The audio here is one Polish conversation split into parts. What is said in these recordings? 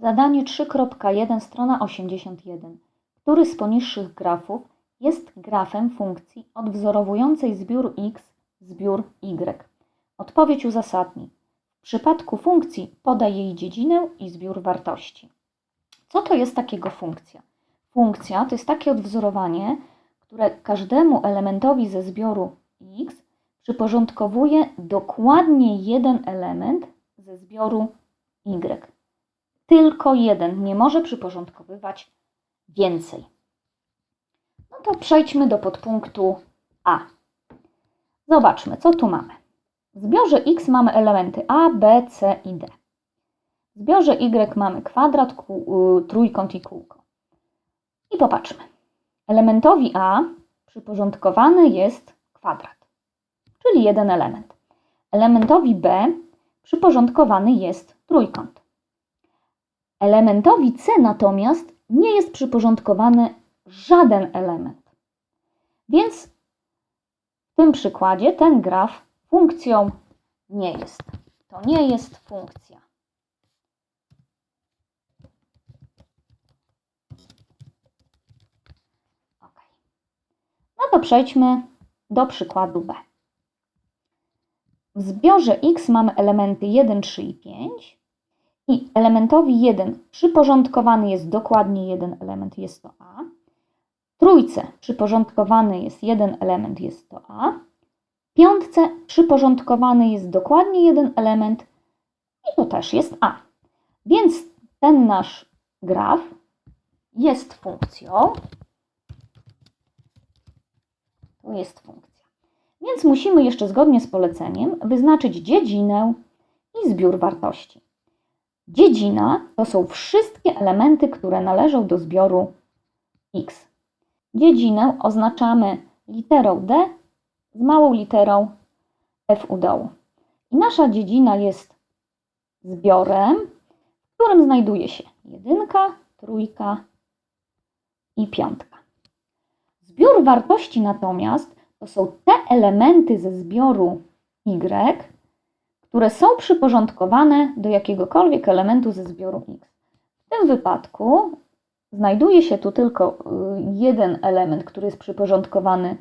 Zadanie 3.1, strona 81. Który z poniższych grafów jest grafem funkcji odwzorowującej zbiór x, zbiór y? Odpowiedź uzasadnij. W przypadku funkcji podaj jej dziedzinę i zbiór wartości. Co to jest takiego funkcja? Funkcja to jest takie odwzorowanie, które każdemu elementowi ze zbioru x przyporządkowuje dokładnie jeden element ze zbioru y. Tylko jeden, nie może przyporządkowywać więcej. No to przejdźmy do podpunktu A. Zobaczmy, co tu mamy. W zbiorze x mamy elementy a, b, c i d. W zbiorze y mamy kwadrat, y, trójkąt i kółko. I popatrzmy. Elementowi a przyporządkowany jest kwadrat, czyli jeden element. Elementowi b przyporządkowany jest trójkąt. Elementowi c natomiast nie jest przyporządkowany żaden element. Więc w tym przykładzie ten graf funkcją nie jest. To nie jest funkcja. Ok. No to przejdźmy do przykładu B. W zbiorze x mamy elementy 1, 3 i 5 i elementowi 1 przyporządkowany jest dokładnie jeden element, jest to a. Trójce przyporządkowany jest jeden element, jest to a. Piątce przyporządkowany jest dokładnie jeden element i to też jest a. Więc ten nasz graf jest funkcją. Tu jest funkcja. Więc musimy jeszcze zgodnie z poleceniem wyznaczyć dziedzinę i zbiór wartości. Dziedzina to są wszystkie elementy, które należą do zbioru x. Dziedzinę oznaczamy literą D z małą literą F u dołu. I nasza dziedzina jest zbiorem, w którym znajduje się jedynka, trójka i piątka. Zbiór wartości natomiast to są te elementy ze zbioru Y, które są przyporządkowane do jakiegokolwiek elementu ze zbioru X. W tym wypadku znajduje się tu tylko y, jeden element, który jest przyporządkowany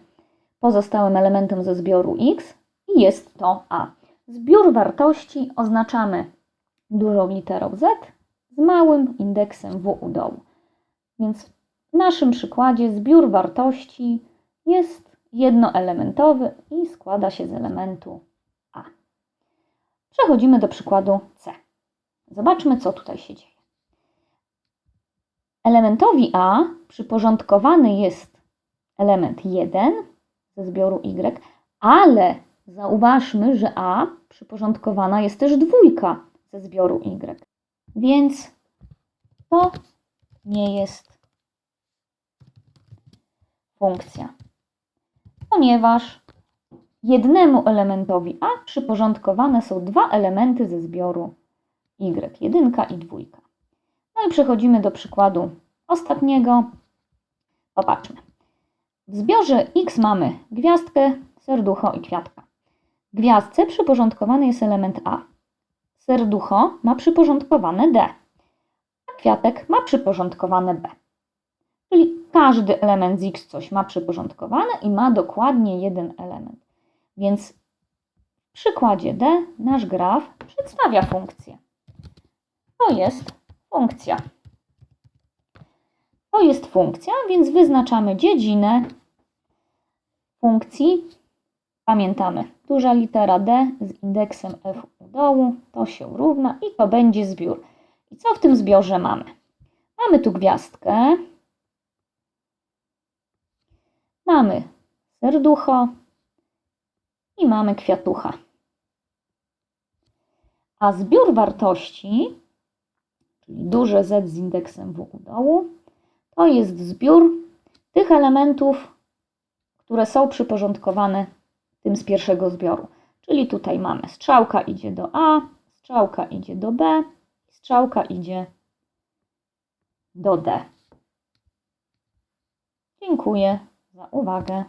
pozostałym elementem ze zbioru X i jest to A. Zbiór wartości oznaczamy dużą literą Z z małym indeksem W u dołu. Więc w naszym przykładzie zbiór wartości jest jednoelementowy i składa się z elementu. Przechodzimy do przykładu C. Zobaczmy, co tutaj się dzieje. Elementowi A przyporządkowany jest element 1 ze zbioru Y, ale zauważmy, że A przyporządkowana jest też dwójka ze zbioru Y. Więc to nie jest funkcja, ponieważ jednemu elementowi A przyporządkowane są dwa elementy ze zbioru Y, jedynka i dwójka. No i przechodzimy do przykładu ostatniego. Popatrzmy. W zbiorze X mamy gwiazdkę, serducho i kwiatka. Gwiazdce przyporządkowany jest element A. Serducho ma przyporządkowane D, a kwiatek ma przyporządkowane B. Czyli każdy element z X coś ma przyporządkowane i ma dokładnie jeden element. Więc w przykładzie D nasz graf przedstawia funkcję. To jest funkcja. To jest funkcja, więc wyznaczamy dziedzinę funkcji. Pamiętamy, duża litera D z indeksem F u dołu, to się równa i to będzie zbiór. I co w tym zbiorze mamy? Mamy tu gwiazdkę, mamy serducho i mamy kwiatucha. A zbiór wartości, czyli duże Z z indeksem W u dołu, to jest zbiór tych elementów, które są przyporządkowane tym z pierwszego zbioru. Czyli tutaj mamy strzałka idzie do A, strzałka idzie do B, strzałka idzie do D. Dziękuję za uwagę.